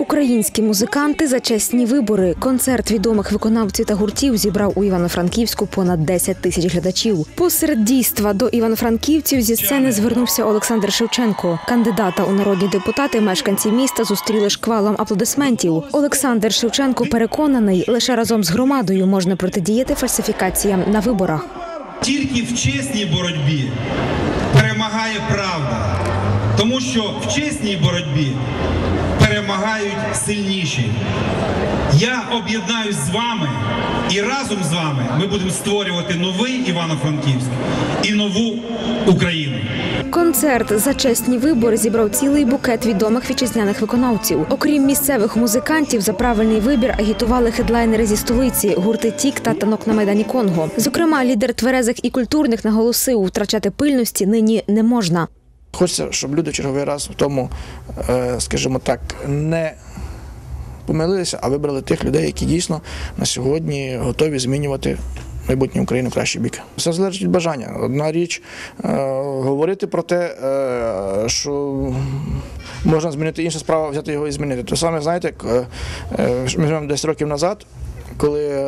Українські музиканти за чесні вибори. Концерт відомих виконавців та гуртів зібрав у Івано-Франківську понад 10 тисяч глядачів. Посеред дійства до івано-франківців зі сцени звернувся Олександр Шевченко. Кандидата у народні депутати мешканці міста зустріли шквалом аплодисментів. Олександр Шевченко переконаний, лише разом з громадою можна протидіяти фальсифікаціям на виборах. Тільки в чесній боротьбі перемагає правда, тому що в чесній боротьбі перемагають сильніші. Я об'єднаюсь з вами і разом з вами ми будемо створювати новий Івано-Франківськ і нову Україну. Концерт за чесні вибори зібрав цілий букет відомих вітчизняних виконавців. Окрім місцевих музикантів, за правильний вибір агітували хедлайнери зі столиці, гурти Тік та танок на майдані Конго. Зокрема, лідер тверезих і культурних наголосив, втрачати пильності нині не можна. Хочеться, щоб люди черговий раз в тому, е, скажімо так, не помилилися, а вибрали тих людей, які дійсно на сьогодні готові змінювати майбутнє України в кращий бік. Все залежить від бажання. Одна річ е, говорити про те, е, що можна змінити інша справа, взяти його і змінити. То саме, знаєте, як, ми живемо 10 років назад, коли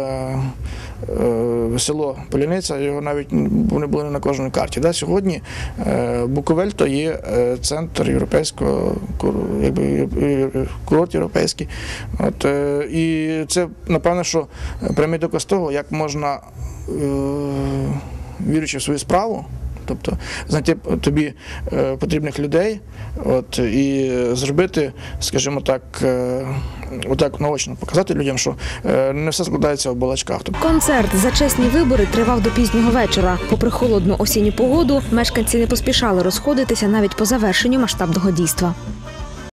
село Поляниця, його навіть вони були не на кожній карті. Да? Сьогодні е, Буковель то є е, центр європейського е, е, курорт європейський. От, е, і це, напевно, що прямий доказ того, як можна, віруючи в свою справу, Тобто знайти тобі е, потрібних людей, от і зробити, скажімо так, е, отак наочно показати людям, що е, не все складається в балачках. Тобто, Концерт за чесні вибори тривав до пізнього вечора. Попри холодну осінню погоду, мешканці не поспішали розходитися навіть по завершенню масштабного дійства.